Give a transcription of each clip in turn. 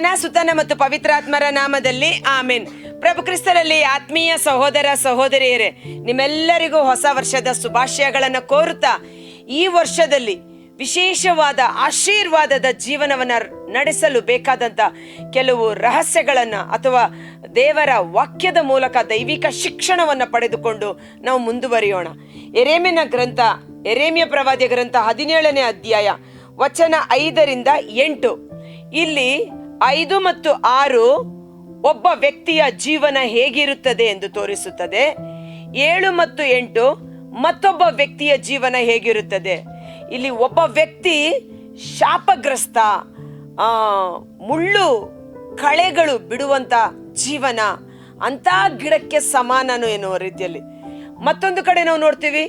ಪಿತನ ಸುತನ ಮತ್ತು ಪವಿತ್ರಾತ್ಮರ ನಾಮದಲ್ಲಿ ಆಮೇನ್. ಪ್ರಭು ಕ್ರಿಸ್ತರಲ್ಲಿ ಆತ್ಮೀಯ ಸಹೋದರ, ಸಹೋದರಿಯರೇ, ನಿಮ್ಮೆಲ್ಲರಿಗೂ ಹೊಸ ವರ್ಷದ ಶುಭಾಶಯಗಳನ್ನು ಕೋರುತ್ತಾ ಈ ವರ್ಷದಲ್ಲಿ ವಿಶೇಷವಾದ ಆಶೀರ್ವಾದದ ಜೀವನವನ್ನ ನಡೆಸಲು ಬೇಕಾದಂತ ಕೆಲವು ರಹಸ್ಯಗಳನ್ನು ಅಥವಾ ದೇವರ ವಾಕ್ಯದ ಮೂಲಕ ದೈವಿಕ ಶಿಕ್ಷಣವನ್ನ ಪಡೆದುಕೊಂಡು ನಾವು ಮುಂದುವರಿಯೋಣ. ಎರೇಮಿನ ಗ್ರಂಥ, ಎರೇಮಿಯ ಪ್ರವಾದಿಯ ಗ್ರಂಥ ಹದಿನೇಳನೇ ಅಧ್ಯಾಯ, ವಚನ ಐದರಿಂದ ಎಂಟು. ಇಲ್ಲಿ ಐದು ಮತ್ತು ಆರು ಒಬ್ಬ ವ್ಯಕ್ತಿಯ ಜೀವನ ಹೇಗಿರುತ್ತದೆ ಎಂದು ತೋರಿಸುತ್ತದೆ. ಏಳು ಮತ್ತು ಎಂಟು ಮತ್ತೊಬ್ಬ ವ್ಯಕ್ತಿಯ ಜೀವನ ಹೇಗಿರುತ್ತದೆ. ಇಲ್ಲಿ ಒಬ್ಬ ವ್ಯಕ್ತಿ ಶಾಪಗ್ರಸ್ತ ಮುಳ್ಳು ಕಳೆಗಳು ಬಿಡುವಂತ ಜೀವನ ಅಂತ ಗಿಡಕ್ಕೆ ಸಮಾನನು ಎನ್ನುವ ರೀತಿಯಲ್ಲಿ. ಮತ್ತೊಂದು ಕಡೆ ನಾವು ನೋಡ್ತೀವಿ,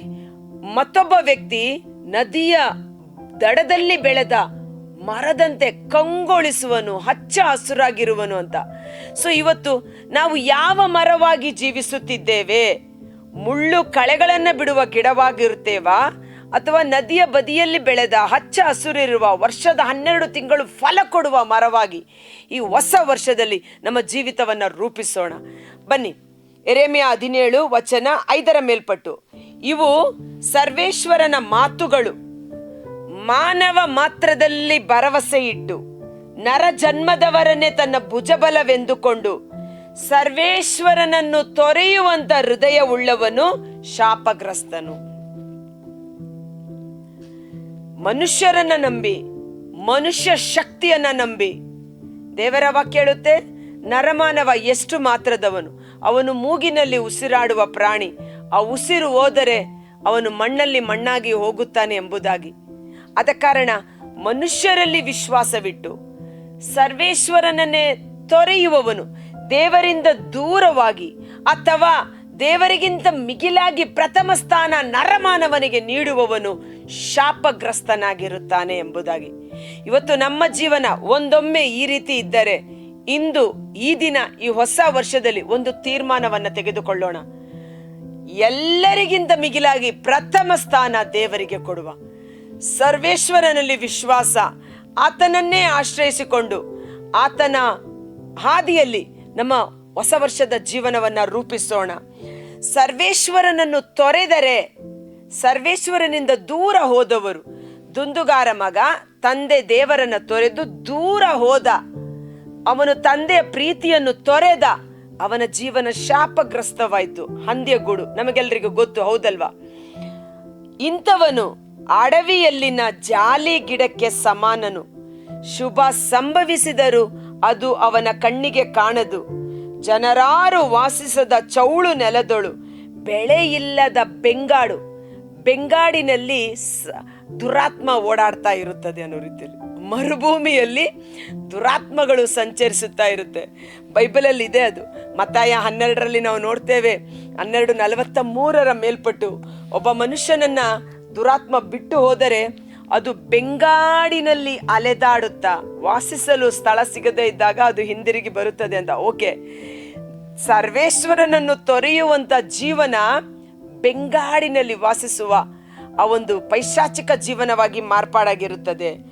ಮತ್ತೊಬ್ಬ ವ್ಯಕ್ತಿ ನದಿಯ ದಡದಲ್ಲಿ ಬೆಳೆದ ಮರದಂತೆ ಕಂಗೊಳಿಸುವನು, ಹಚ್ಚ ಹಸುರಾಗಿರುವನು ಅಂತ. ಸೊ ಇವತ್ತು ನಾವು ಯಾವ ಮರವಾಗಿ ಜೀವಿಸುತ್ತಿದ್ದೇವೆ? ಮುಳ್ಳು ಕಳೆಗಳನ್ನ ಬಿಡುವ ಗಿಡವಾಗಿರುತ್ತೇವಾ? ಅಥವಾ ನದಿಯ ಬದಿಯಲ್ಲಿ ಬೆಳೆದ ಹಚ್ಚ ಹಸುರಿರುವ ವರ್ಷದ ಹನ್ನೆರಡು ತಿಂಗಳು ಫಲ ಕೊಡುವ ಮರವಾಗಿ ಈ ಹೊಸ ವರ್ಷದಲ್ಲಿ ನಮ್ಮ ಜೀವಿತವನ್ನ ರೂಪಿಸೋಣ. ಬನ್ನಿ, ಎರೆಮೆಯ ಹದಿನೇಳು ವಚನ ಐದರ ಮೇಲ್ಪಟ್ಟು. ಇವು ಸರ್ವೇಶ್ವರನ ಮಾತುಗಳು. ಮಾನವ ಮಾತ್ರದಲ್ಲಿ ಭರವಸೆ ಇಟ್ಟು ನರ ಜನ್ಮದವರನ್ನೇ ತನ್ನ ಭುಜಬಲವೆಂದುಕೊಂಡು ಸರ್ವೇಶ್ವರನನ್ನು ತೊರೆಯುವಂತ ಹೃದಯವುಳ್ಳವನು ಶಾಪಗ್ರಸ್ತನು. ಮನುಷ್ಯರನ್ನ ನಂಬಿ, ಮನುಷ್ಯ ಶಕ್ತಿಯನ್ನ ನಂಬಿ, ದೇವರ ವಾಕ್ಯ ಹೇಳುತ್ತೆ ನರಮಾನವ ಎಷ್ಟು ಮಾತ್ರದವನು? ಅವನು ಮೂಗಿನಲ್ಲಿ ಉಸಿರಾಡುವ ಪ್ರಾಣಿ, ಆ ಉಸಿರು ಹೋದರೆ ಅವನು ಮಣ್ಣಲ್ಲಿ ಮಣ್ಣಾಗಿ ಹೋಗುತ್ತಾನೆ ಎಂಬುದಾಗಿ. ಆದ ಕಾರಣ ಮನುಷ್ಯರಲ್ಲಿ ವಿಶ್ವಾಸವಿಟ್ಟು ಸರ್ವೇಶ್ವರನನ್ನೇ ತೊರೆಯುವವನು ದೇವರಿಂದ ದೂರವಾಗಿ ಅಥವಾ ದೇವರಿಗಿಂತ ಮಿಗಿಲಾಗಿ ಪ್ರಥಮ ಸ್ಥಾನ ನರಮಾನವನಿಗೆ ನೀಡುವವನು ಶಾಪಗ್ರಸ್ತನಾಗಿರುತ್ತಾನೆ ಎಂಬುದಾಗಿ. ಇವತ್ತು ನಮ್ಮ ಜೀವನ ಒಂದೊಮ್ಮೆ ಈ ರೀತಿ ಇದ್ದರೆ ಇಂದು ಈ ದಿನ ಈ ಹೊಸ ವರ್ಷದಲ್ಲಿ ಒಂದು ತೀರ್ಮಾನವನ್ನು ತೆಗೆದುಕೊಳ್ಳೋಣ. ಎಲ್ಲರಿಗಿಂತ ಮಿಗಿಲಾಗಿ ಪ್ರಥಮ ಸ್ಥಾನ ದೇವರಿಗೆ ಕೊಡುವ. ಸರ್ವೇಶ್ವರನಲ್ಲಿ ವಿಶ್ವಾಸ, ಆತನನ್ನೇ ಆಶ್ರಯಿಸಿಕೊಂಡು ಆತನ ಹಾದಿಯಲ್ಲಿ ನಮ್ಮ ಹೊಸ ವರ್ಷದ ಜೀವನವನ್ನ ರೂಪಿಸೋಣ. ಸರ್ವೇಶ್ವರನನ್ನು ತೊರೆದರೆ ಸರ್ವೇಶ್ವರನಿಂದ ದೂರ ಹೋದವರು, ದುಂದುಗಾರ ಮಗ, ತಂದೆ ದೇವರನ್ನ ತೊರೆದು ದೂರ ಹೋದ, ಅವನು ತಂದೆಯ ಪ್ರೀತಿಯನ್ನು ತೊರೆದ ಅವನ ಜೀವನ ಶಾಪಗ್ರಸ್ತವಾಯಿತು. ಹಂದ್ಯಗೂಡು ನಮಗೆಲ್ಲರಿಗೂ ಗೊತ್ತು, ಹೌದಲ್ವಾ? ಇಂಥವನು ಅಡವಿಯಲ್ಲಿನ ಜಾಲಿ ಗಿಡಕ್ಕೆ ಸಮಾನನು. ಶುಭ ಸಂಭವಿಸಿದರೂ ಅದು ಅವನ ಕಣ್ಣಿಗೆ ಕಾಣದು. ಜನರಾರು ವಾಸಿಸದ ಚೌಳು ನೆಲದೊಳು ಬೆಳೆ ಇಲ್ಲದ ಬೆಂಗಾಡು. ಬೆಂಗಾಡಿನಲ್ಲಿ ದುರಾತ್ಮ ಓಡಾಡ್ತಾ ಇರುತ್ತದೆ ಅನ್ನೋ ರೀತಿಯಲ್ಲಿ. ಮರುಭೂಮಿಯಲ್ಲಿ ದುರಾತ್ಮಗಳು ಸಂಚರಿಸುತ್ತಾ ಇರುತ್ತೆ. ಬೈಬಲಲ್ಲಿ ಇದೆ ಅದು. ಮತ್ತಾಯ ಹನ್ನೆರಡರಲ್ಲಿ ನಾವು ನೋಡ್ತೇವೆ, ಹನ್ನೆರಡು ನಲವತ್ತ ಮೂರರ ಮೇಲ್ಪಟ್ಟು ಒಬ್ಬ ಮನುಷ್ಯನನ್ನ ದುರಾತ್ಮ ಬಿಟ್ಟು ಹೋದರೆ ಅದು ಬೆಂಗಾಡಿನಲ್ಲಿ ಅಲೆದಾಡುತ್ತಾ ವಾಸಿಸಲು ಸ್ಥಳ ಸಿಗದೇ ಇದ್ದಾಗ ಅದು ಹಿಂದಿರುಗಿ ಬರುತ್ತದೆ ಅಂತ ಓಕೆ. ಸರ್ವೇಶ್ವರನನ್ನು ತೊರೆಯುವಂಥ ಜೀವನ ಬೆಂಗಾಡಿನಲ್ಲಿ ವಾಸಿಸುವ ಆ ಒಂದು ಪೈಶಾಚಿಕ ಜೀವನವಾಗಿ ಮಾರ್ಪಾಡಾಗಿರುತ್ತದೆ.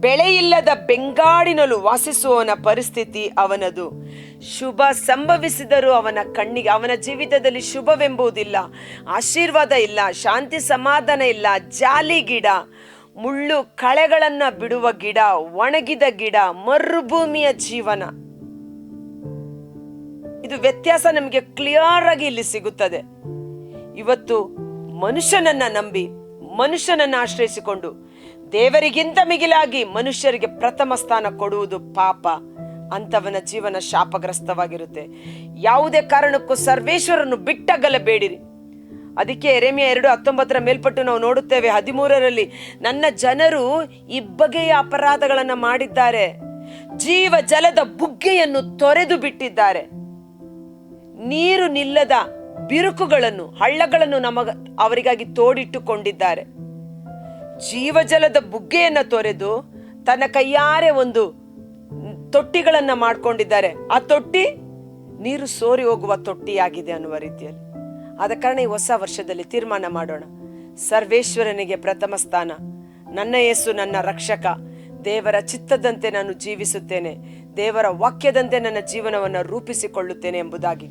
ಬೆಳೆಯಿಲ್ಲದ ಬೆಂಗಾಡಿನಲ್ಲೂ ವಾಸಿಸುವವನ ಪರಿಸ್ಥಿತಿ ಅವನದು. ಶುಭ ಸಂಭವಿಸಿದರೂ ಅವನ ಕಣ್ಣಿಗೆ, ಅವನ ಜೀವಿತದಲ್ಲಿ ಶುಭವೆಂಬುದಿಲ್ಲ. ಆಶೀರ್ವಾದ ಇಲ್ಲ, ಶಾಂತಿ ಸಮಾಧಾನ ಇಲ್ಲ, ಜಾಲಿ ಗಿಡ, ಮುಳ್ಳು ಕಳೆಗಳನ್ನು ಬಿಡುವ ಗಿಡ, ಒಣಗಿದ ಗಿಡ, ಮರುಭೂಮಿಯ ಜೀವನ. ಇದು ವ್ಯತ್ಯಾಸ ನಮಗೆ ಕ್ಲಿಯರ್ ಆಗಿ ಇಲ್ಲಿ ಸಿಗುತ್ತದೆ. ಇವತ್ತು ಮನುಷ್ಯನನ್ನ ನಂಬಿ, ಮನುಷ್ಯನನ್ನ ಆಶ್ರಯಿಸಿಕೊಂಡು ದೇವರಿಗಿಂತ ಮಿಗಿಲಾಗಿ ಮನುಷ್ಯರಿಗೆ ಪ್ರಥಮ ಸ್ಥಾನ ಕೊಡುವುದು ಪಾಪ. ಅಂತವನ ಜೀವನ ಶಾಪಗ್ರಸ್ತವಾಗಿರುತ್ತೆ. ಯಾವುದೇ ಕಾರಣಕ್ಕೂ ಸರ್ವೇಶ್ವರನ್ನು ಬಿಟ್ಟಗಲಬೇಡಿರಿ. ಅದಕ್ಕೆ ಎರೆಮೆಯ ಎರಡು ಹತ್ತೊಂಬತ್ತರ ಮೇಲ್ಪಟ್ಟು ನಾವು ನೋಡುತ್ತೇವೆ, ಹದಿಮೂರರಲ್ಲಿ ನನ್ನ ಜನರು ಇಬ್ಬಗೆಯ ಅಪರಾಧಗಳನ್ನು ಮಾಡಿದ್ದಾರೆ. ಜೀವ ಜಲದ ಬುಗ್ಗೆಯನ್ನು ತೊರೆದು ಬಿಟ್ಟಿದ್ದಾರೆ. ನೀರು ನಿಲ್ಲದ ಬಿರುಕುಗಳನ್ನು, ಹಳ್ಳಗಳನ್ನು ನಮಗ ಅವರಿಗಾಗಿ ತೋಡಿಟ್ಟುಕೊಂಡಿದ್ದಾರೆ. ಜೀವಜಲದ ಬುಗ್ಗೆಯನ್ನು ತೊರೆದು ತನ್ನ ಕೈಯಾರೆ ಒಂದು ತೊಟ್ಟಿಗಳನ್ನು ಮಾಡ್ಕೊಂಡಿದ್ದಾರೆ. ಆ ತೊಟ್ಟಿ ನೀರು ಸೋರಿ ಹೋಗುವ ತೊಟ್ಟಿಯಾಗಿದೆ ಅನ್ನುವ ರೀತಿಯಲ್ಲಿ. ಆದ ಕಾರಣ ಈ ಹೊಸ ವರ್ಷದಲ್ಲಿ ತೀರ್ಮಾನ ಮಾಡೋಣ. ಸರ್ವೇಶ್ವರನಿಗೆ ಪ್ರಥಮ ಸ್ಥಾನ. ನನ್ನ ಯೇಸು ನನ್ನ ರಕ್ಷಕ. ದೇವರ ಚಿತ್ತದಂತೆ ನಾನು ಜೀವಿಸುತ್ತೇನೆ. ದೇವರ ವಾಕ್ಯದಂತೆ ನನ್ನ ಜೀವನವನ್ನು ರೂಪಿಸಿಕೊಳ್ಳುತ್ತೇನೆ ಎಂಬುದಾಗಿ.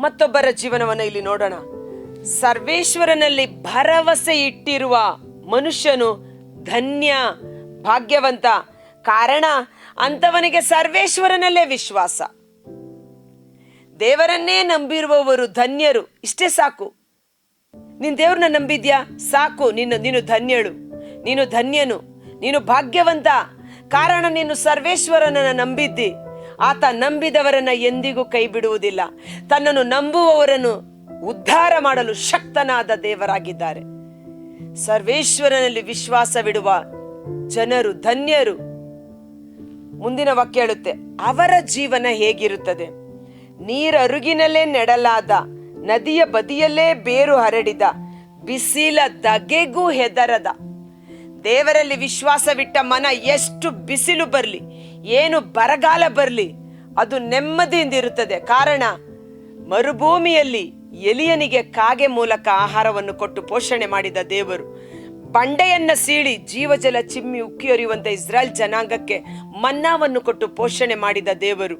ಮತ್ತೊಬ್ಬರ ಜೀವನವನ್ನು ಇಲ್ಲಿ ನೋಡೋಣ. ಸರ್ವೇಶ್ವರನಲ್ಲಿ ಭರವಸೆ ಇಟ್ಟಿರುವ ಮನುಷ್ಯನು ಧನ್ಯ, ಭಾಗ್ಯವಂತ. ಕಾರಣ ಅಂತವನಿಗೆ ಸರ್ವೇಶ್ವರನಲ್ಲೇ ವಿಶ್ವಾಸ. ದೇವರನ್ನೇ ನಂಬಿರುವವರು ಧನ್ಯರು. ಇಷ್ಟೇ ಸಾಕು. ನಿನ್ ದೇವ್ರನ್ನ ನಂಬಿದ್ಯಾ? ಸಾಕು. ನಿನ್ನ ನೀನು ಧನ್ಯಳು. ನೀನು ಧನ್ಯನು. ನೀನು ಭಾಗ್ಯವಂತ. ಕಾರಣ, ನೀನು ಸರ್ವೇಶ್ವರನನ್ನ ನಂಬಿದ್ದಿ. ಆತ ನಂಬಿದವರನ್ನ ಎಂದಿಗೂ ಕೈ ಬಿಡುವುದಿಲ್ಲ ತನ್ನನ್ನು ನಂಬುವವರನ್ನು ಉದ್ಧಾರ ಮಾಡಲು ಶಕ್ತನಾದ ದೇವರಾಗಿದ್ದಾರೆ. ಸರ್ವೇಶ್ವರನಲ್ಲಿ ವಿಶ್ವಾಸವಿಡುವ ಜನರು, ಧನ್ಯರು. ಮುಂದಿನ ವಾಕ್ಯ ಹೇಳುತ್ತೆ, ಅವರ ಜೀವನ ಹೇಗಿರುತ್ತದೆ? ನೀರರುಗಿನಲ್ಲೇ ನೆಡಲಾದ, ನದಿಯ ಬದಿಯಲ್ಲೇ ಬೇರು ಹರಡಿದ, ಬಿಸಿಲ ದಗೆಗೂ ಹೆದರದ. ದೇವರಲ್ಲಿ ವಿಶ್ವಾಸವಿಟ್ಟ ಮನ ಎಷ್ಟು ಬಿಸಿಲು ಬರಲಿ, ಏನು ಬರಗಾಲ ಬರಲಿ, ಅದು ನೆಮ್ಮದಿಯಿಂದ ಇರುತ್ತದೆ ಕಾರಣ, ಮರುಭೂಮಿಯಲ್ಲಿ ಎಲಿಯನಿಗೆ ಕಾಗೆ ಮೂಲಕ ಆಹಾರವನ್ನು ಕೊಟ್ಟು ಪೋಷಣೆ ಮಾಡಿದ ದೇವರು. ಬಂಡೆಯನ್ನ ಸೀಳಿ ಜೀವಜಲ ಚಿಮ್ಮಿ ಉಕ್ಕಿ ಹರಿಯುವಂತೆ ಇಸ್ರಾಯೇಲ್ ಜನಾಂಗಕ್ಕೆ ಮನ್ನಾವನ್ನು ಕೊಟ್ಟು ಪೋಷಣೆ ಮಾಡಿದ ದೇವರು.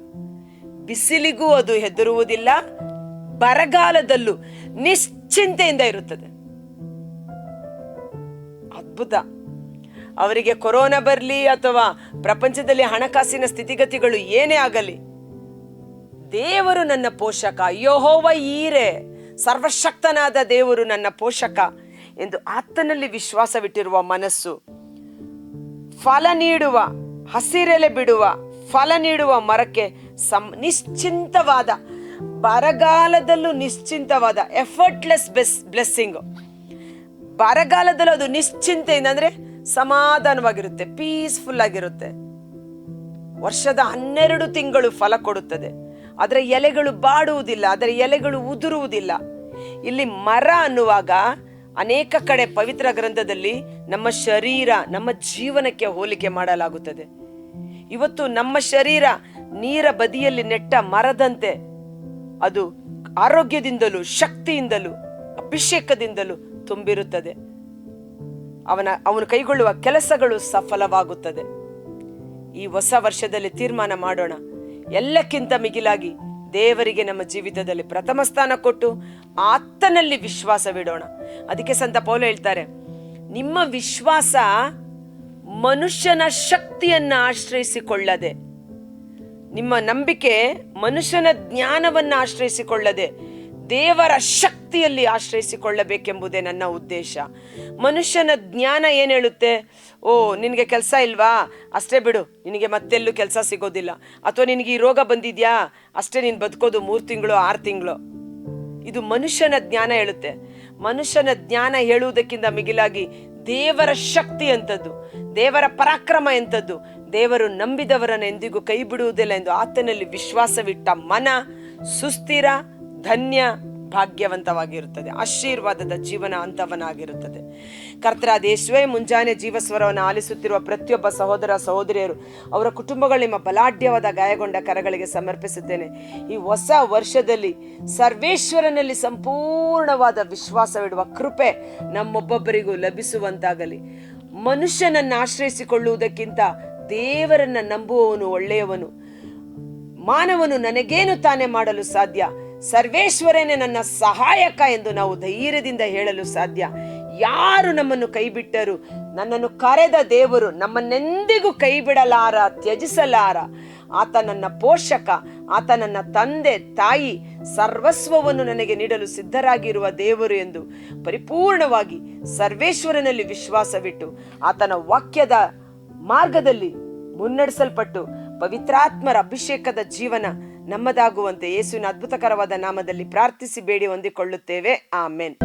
ಬಿಸಿಲಿಗೂ ಅದು ಹೆದರುವುದಿಲ್ಲ, ಬರಗಾಲದಲ್ಲೂ ನಿಶ್ಚಿಂತೆಯಿಂದ ಇರುತ್ತದೆ. ಅದ್ಭುತ. ಅವರಿಗೆ ಕೊರೋನಾ ಬರಲಿ ಅಥವಾ ಪ್ರಪಂಚದಲ್ಲಿ ಹಣಕಾಸಿನ ಸ್ಥಿತಿಗತಿಗಳು ಏನೇ ಆಗಲಿ ದೇವರು ನನ್ನ ಪೋಷಕ. ಯೋಹೋವ ಈರೆ. ಸರ್ವಶಕ್ತನಾದ ದೇವರು ನನ್ನ ಪೋಷಕ ಎಂದು ಆತನಲ್ಲಿ ವಿಶ್ವಾಸವಿಟ್ಟಿರುವ ಮನಸ್ಸು. ಫಲ ನೀಡುವ, ಹಸಿರೆಲೆ ಬಿಡುವ, ಫಲ ನೀಡುವ ಮರಕ್ಕೆ ಸಂ, ನಿಶ್ಚಿಂತವಾದ, ಬರಗಾಲದಲ್ಲೂ ನಿಶ್ಚಿಂತವಾದ ಎಫರ್ಟ್ಲೆಸ್ ಬೆಸ್ ಬ್ಲೆಸ್ಸಿಂಗ್ ಬರಗಾಲದಲ್ಲೂ ಅದು ನಿಶ್ಚಿಂತೆಯಿಂದ ಅಂದರೆ ಸಮಾಧಾನವಾಗಿರುತ್ತೆ ಪೀಸ್ಫುಲ್ ಆಗಿರುತ್ತೆ. ವರ್ಷದ ಹನ್ನೆರಡು ತಿಂಗಳು ಫಲ ಕೊಡುತ್ತದೆ. ಅದರ ಎಲೆಗಳು ಬಾಡುವುದಿಲ್ಲ ಅದರ ಎಲೆಗಳು ಉದುರುವುದಿಲ್ಲ. ಇಲ್ಲಿ ಮರ ಅನ್ನುವಾಗ ಅನೇಕ ಕಡೆ ಪವಿತ್ರ ಗ್ರಂಥದಲ್ಲಿ ನಮ್ಮ ಶರೀರ, ನಮ್ಮ ಜೀವನಕ್ಕೆ ಹೋಲಿಕೆ ಮಾಡಲಾಗುತ್ತದೆ. ಇವತ್ತು ನಮ್ಮ ಶರೀರ ನೀರ ಬದಿಯಲ್ಲಿ ನೆಟ್ಟ ಮರದಂತೆ, ಅದು ಆರೋಗ್ಯದಿಂದಲೂ, ಶಕ್ತಿಯಿಂದಲೂ, ಅಭಿಷೇಕದಿಂದಲೂ ತುಂಬಿರುತ್ತದೆ. ಅವನ, ಅವನು ಕೈಗೊಳ್ಳುವ ಕೆಲಸಗಳು ಸಫಲವಾಗುತ್ತದೆ. ಈ ಹೊಸ ವರ್ಷದಲ್ಲಿ ತೀರ್ಮಾನ ಮಾಡೋಣ. ಎಲ್ಲಕ್ಕಿಂತ ಮಿಗಿಲಾಗಿ ದೇವರಿಗೆ ನಮ್ಮ ಜೀವಿತದಲ್ಲಿ ಪ್ರಥಮ ಸ್ಥಾನ ಕೊಟ್ಟು ಆತನಲ್ಲಿ ವಿಶ್ವಾಸವಿಡೋಣ ಅದಕ್ಕೆ ಸಂತ ಪೌಲ ಹೇಳ್ತಾರೆ, ನಿಮ್ಮ ವಿಶ್ವಾಸ ಮನುಷ್ಯನ ಶಕ್ತಿಯನ್ನ ಆಶ್ರಯಿಸಿಕೊಳ್ಳದೆ, ನಿಮ್ಮ ನಂಬಿಕೆ ಮನುಷ್ಯನ ಜ್ಞಾನವನ್ನ ಆಶ್ರಯಿಸಿಕೊಳ್ಳದೆ ದೇವರ ಶಕ್ತಿಯಲ್ಲಿ ಆಶ್ರಯಿಸಿಕೊಳ್ಳಬೇಕೆಂಬುದೇ ನನ್ನ ಉದ್ದೇಶ. ಮನುಷ್ಯನ ಜ್ಞಾನ ಏನು ಹೇಳುತ್ತೆ? ಓ, ನಿನಗೆ ಕೆಲಸ ಇಲ್ವಾ? ಅಷ್ಟೇ ಬಿಡು, ನಿನಗೆ ಮತ್ತೆಲ್ಲೂ ಕೆಲಸ ಸಿಗೋದಿಲ್ಲ. ಅಥವಾ ನಿನಗೆ ಈ ರೋಗ ಬಂದಿದ್ಯಾ? ಅಷ್ಟೇ ನೀನು ಬದುಕೋದು ಮೂರು ತಿಂಗಳು, ಆರು ತಿಂಗಳು. ಇದು ಮನುಷ್ಯನ ಜ್ಞಾನ ಹೇಳುತ್ತೆ. ಮನುಷ್ಯನ ಜ್ಞಾನ ಹೇಳುವುದಕ್ಕಿಂತ ಮಿಗಿಲಾಗಿ ದೇವರ ಶಕ್ತಿ ಅಂಥದ್ದು ದೇವರ ಪರಾಕ್ರಮ ಎಂಥದ್ದು, ದೇವರು ನಂಬಿದವರನ್ನು ಎಂದಿಗೂ ಕೈ ಬಿಡುವುದಿಲ್ಲ ಎಂದು ಆತನಲ್ಲಿ ವಿಶ್ವಾಸವಿಟ್ಟ ಮನ ಸುಸ್ಥಿರ, ಧನ್ಯ ಭಾಗ್ಯವಂತವಾಗಿರುತ್ತದೆ. ಆಶೀರ್ವಾದದ ಜೀವನ ಅಂತವನಾಗಿರುತ್ತದೆ ಕರ್ತರಾದ ಯೇಸುವೆ ಮುಂಜಾನೆ ಜೀವಸ್ವರವನ್ನು ಆಲಿಸುತ್ತಿರುವ ಪ್ರತಿಯೊಬ್ಬ ಸಹೋದರ ಸಹೋದರಿಯರು ಅವರ ಕುಟುಂಬಗಳು ನಿಮ್ಮ ಬಲಾಢ್ಯವಾದ ಗಾಯಗೊಂಡ ಕರಗಳಿಗೆ ಸಮರ್ಪಿಸುತ್ತೇನೆ. ಈ ಹೊಸ ವರ್ಷದಲ್ಲಿ ಸರ್ವೇಶ್ವರನಲ್ಲಿ ಸಂಪೂರ್ಣವಾದ ವಿಶ್ವಾಸವಿಡುವ ಕೃಪೆ ನಮ್ಮೊಬ್ಬೊಬ್ಬರಿಗೂ ಲಭಿಸುವಂತಾಗಲಿ. ಮನುಷ್ಯನನ್ನು ಆಶ್ರಯಿಸಿಕೊಳ್ಳುವುದಕ್ಕಿಂತ ದೇವರನ್ನ ನಂಬುವವನು ಒಳ್ಳೆಯವನು. ಮಾನವನು ನನಗೇನು ತಾನೇ ಮಾಡಲು ಸಾಧ್ಯ? ಸರ್ವೇಶ್ವರನೇ ನನ್ನ ಸಹಾಯಕ ಎಂದು ನಾವು ಧೈರ್ಯದಿಂದ ಹೇಳಲು ಸಾಧ್ಯ. ಯಾರು ನಮ್ಮನ್ನು ಕೈಬಿಟ್ಟರು? ನನ್ನನ್ನು ಕರೆದ ದೇವರು ನಮ್ಮನ್ನೆಂದಿಗೂ ಕೈ ಬಿಡಲಾರ ತ್ಯಜಿಸಲಾರ. ಆತ ನನ್ನ ಪೋಷಕ, ಆತ ನನ್ನ ತಂದೆ, ತಾಯಿ, ಸರ್ವಸ್ವವನ್ನು ನನಗೆ ನೀಡಲು ಸಿದ್ಧರಾಗಿರುವ ದೇವರು ಎಂದು ಪರಿಪೂರ್ಣವಾಗಿ ಸರ್ವೇಶ್ವರನಲ್ಲಿ ವಿಶ್ವಾಸವಿಟ್ಟು ಆತನ ವಾಕ್ಯದ ಮಾರ್ಗದಲ್ಲಿ ಮುನ್ನಡೆಸಲ್ಪಟ್ಟು ಪವಿತ್ರಾತ್ಮರ ಅಭಿಷೇಕದ ಜೀವನ ನಮ್ಮದಾಗುವಂತೆ ಯೇಸುವಿನ ಅದ್ಭುತಕರವಾದ ನಾಮದಲ್ಲಿ ಪ್ರಾರ್ಥಿಸಿ ಬೇಡಿ ಹೊಂದಿಕೊಳ್ಳುತ್ತೇವೆ. ಆಮೆನ್.